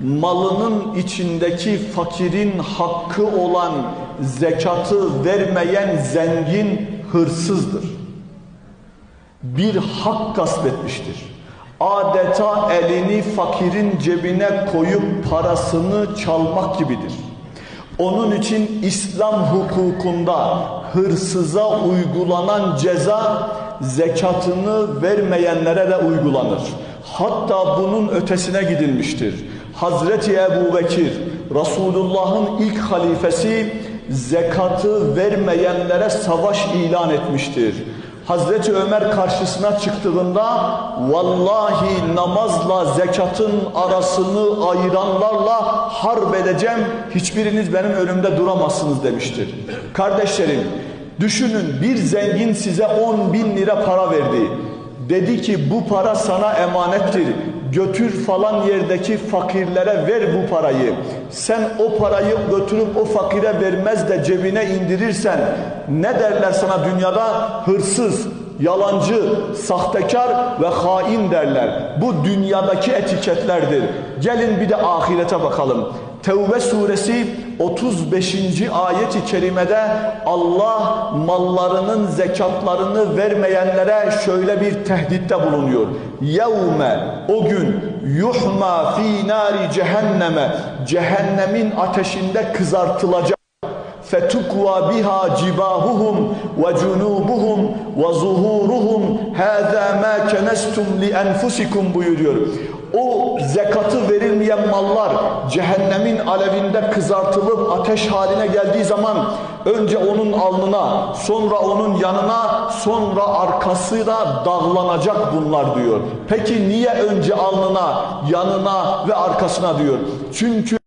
malının içindeki fakirin hakkı olan zekatı vermeyen zengin hırsızdır. Bir hak gasp etmiştir. Adeta elini fakirin cebine koyup parasını çalmak gibidir. Onun için İslam hukukunda hırsıza uygulanan ceza zekatını vermeyenlere de uygulanır. Hatta bunun ötesine gidilmiştir. Hazreti Ebu Bekir, Resulullah'ın ilk halifesi zekatı vermeyenlere savaş ilan etmiştir. Hazreti Ömer karşısına çıktığında vallahi namazla zekatın arasını ayıranlarla harp edeceğim hiçbiriniz benim önümde duramazsınız demiştir. Kardeşlerim düşünün bir zengin size 10 bin lira para verdi. Dedi ki bu para sana emanettir. Götür falan yerdeki fakirlere ver bu parayı. Sen o parayı götürüp o fakire vermez de cebine indirirsen ne derler sana dünyada? Hırsız, yalancı, sahtekar ve hain derler. Bu dünyadaki etiketlerdir. Gelin bir de ahirete bakalım. Tevbe suresi 35. ayet-i kerimede Allah mallarının zekatlarını vermeyenlere şöyle bir tehditte bulunuyor. Yevme o gün yuhma fi nari cehenneme cehennemin ateşinde kızartılacak fetukva biha cibahuhum ve cunubuhum ve zuhuruhum hâzâ mâ kenestum li enfusikum buyuruyor. O zekatı verilmeyen mallar cehennemin alevinde kızartılıp ateş haline geldiği zaman önce onun alnına, sonra onun yanına, sonra arkasına dağlanacak bunlar diyor. Peki niye önce alnına, yanına ve arkasına diyor? Çünkü